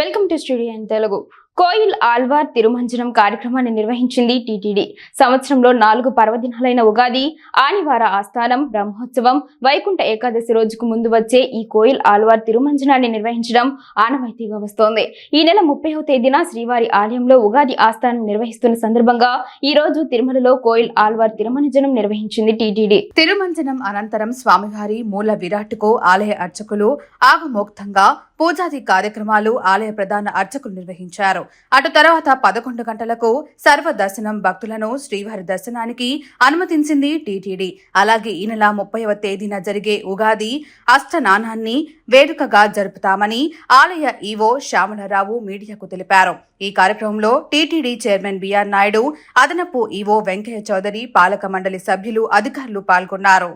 Welcome to studio in Telugu. Koil Alwar Tirumanjanam కార్యక్రమాన్ని నిర్వహించింది TTD. సంవత్సరంలో నాలుగు పర్వదినాలైన ఉగాది ఆనివార ఆస్థానం బ్రహ్మోత్సవం వైకుంఠ ఏకాదశి రోజుకు ముందు వచ్చే ఈ కోయిల్ ఆల్వార్ తిరుమంజనాన్ని నిర్వహించడం ఆనవాయితీగా వస్తోంది. ఈ నెల ముప్పైవ తేదీన శ్రీవారి ఆలయంలో ఉగాది ఆస్థానం నిర్వహిస్తున్న సందర్భంగా ఈ రోజు తిరుమలలో కోయిల్ ఆల్వార్ తిరుమంజనం నిర్వహించింది టీటీడీ. తిరుమంజనం అనంతరం స్వామివారి మూల విరాట్కు ఆలయ అర్చకులు ఆగమోక్తంగా పూజాది కార్యక్రమాలు ఆలయ ప్రధాన అర్చకులు నిర్వహించారు. అటు తర్వాత పదకొండు గంటలకు సర్వ దర్శనం భక్తులను శ్రీవారి దర్శనానికి అనుమతించింది టీటీడీ. అలాగే ఈ నెల ముప్పైవ తేదీన జరిగే ఉగాది అష్టనానాన్ని వేడుకగా జరుపుతామని ఆలయ ఈవో శ్యామలరావు మీడియాకు తెలిపారు. ఈ కార్యక్రమంలో టీటీడీ చైర్మన్ బిఆర్ నాయుడు అదనపు ఈవో వెంకయ్య చౌదరి పాలక మండలి సభ్యులు అధికారులు పాల్గొన్నారు.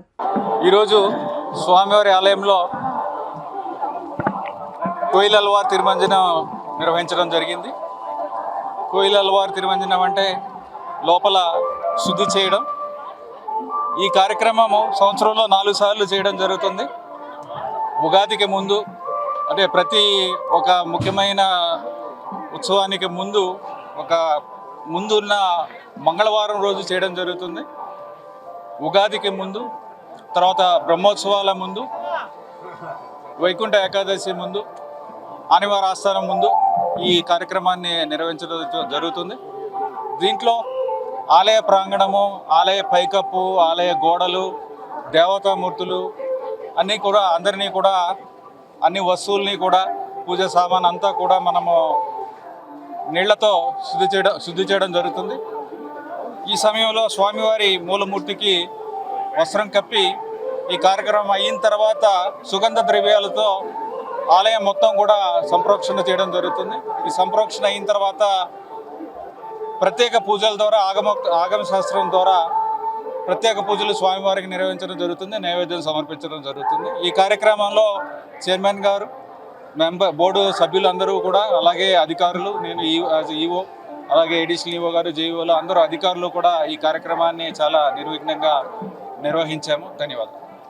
ఈరోజు స్వామివారి ఆలయంలో కోయిలల్వార్ తిరుమంజనం నిర్వహించడం జరిగింది. కోయిలల్వారు అల్వార్ తిరుమంజనం అంటే లోపల శుద్ధి చేయడం. ఈ కార్యక్రమము సంవత్సరంలో నాలుగు సార్లు చేయడం జరుగుతుంది. ఉగాదికి ముందు అంటే ప్రతి ఒక ముఖ్యమైన ఉత్సవానికి ముందు ఒక ముందున్న మంగళవారం రోజు చేయడం జరుగుతుంది. ఉగాదికి ముందు తర్వాత బ్రహ్మోత్సవాల ముందు వైకుంఠ ఏకాదశి ముందు ఆనివార ఆస్థానం ముందు ఈ కార్యక్రమాన్ని నిర్వహించడం జరుగుతుంది. దీంట్లో ఆలయ ప్రాంగణము ఆలయ పైకప్పు ఆలయ గోడలు దేవతామూర్తులు అన్నీ కూడా అందరినీ కూడా అన్ని వస్తువుల్ని కూడా పూజ సామాన్ అంతా కూడా మనము నీళ్ళతో శుద్ధి చేయడం శుద్ధి చేయడం జరుగుతుంది. ఈ సమయంలో స్వామివారి మూలమూర్తికి వస్త్రం కప్పి ఈ కార్యక్రమం అయిన తర్వాత సుగంధ ద్రవ్యాలతో ఆలయం మొత్తం కూడా సంప్రోక్షణ చేయడం జరుగుతుంది. ఈ సంప్రోక్షణ అయిన తర్వాత ప్రత్యేక పూజల ద్వారా ఆగమ ఆగమ శాస్త్రం ద్వారా ప్రత్యేక పూజలు స్వామివారికి నిర్వహించడం జరుగుతుంది నైవేద్యం సమర్పించడం జరుగుతుంది. ఈ కార్యక్రమంలో చైర్మన్ గారు మెంబర్ బోర్డు సభ్యులందరూ కూడా అలాగే అధికారులు నేను ఈఓ అలాగే ఎడిషనల్ ఈఓ గారు జేఈఓలు అందరూ అధికారులు కూడా ఈ కార్యక్రమాన్ని చాలా నిర్విఘ్నంగా నిర్వహించాము. ధన్యవాదాలు.